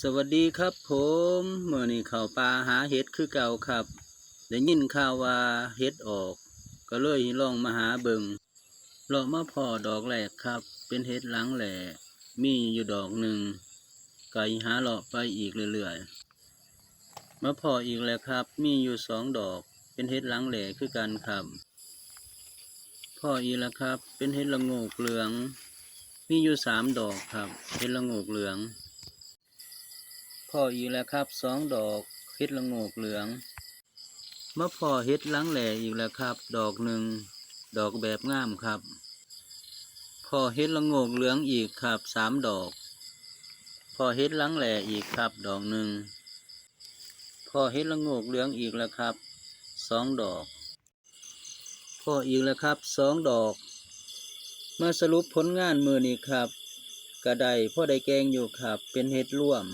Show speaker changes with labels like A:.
A: สวัสดีครับผมเมื่อนี้ข้าวป่าหาเห็ดคือเก่าครับได้ยินข่าวว่าเห็ดออก ก็เลยลองมาหาเบิงเลาะมาพอดอกแรกครับ เป็นเห็ดหลังแหล่มีอยู่ดอกหนึ่งก็หาเลาะไปอีกเรื่อยๆมาพออีกแล้วครับ มีอยู่สองดอก เป็นเห็ดหลังแหล่คือกันครับพ่ออีกแล้วครับ เป็นเห็ดละโงกเหลือง มีอยู่สามดอกครับ เห็ดละโงกเหลือง พ่ออีกแล้วครับสองดอกเห็ดละโงกเหลืองมาพ่อเห็ดลังแหล่อีกแล้วครับ ดอกหนึ่งดอกแบบงามครับพ่อเห็ดละโงกเหลืองอีกครับสามดอกพ่อเห็ดลังแหล่อีกครับ ดอกหนึ่งพ่อเห็ดละโงกเหลืองอีกแล้วครับสองดอกพ่ออีกแล้วครับสองดอกมาสรุปผลงานมือนี้ครับกระไดพ่อได้แกงอยู่ครับ เป็นเห็ดร่วม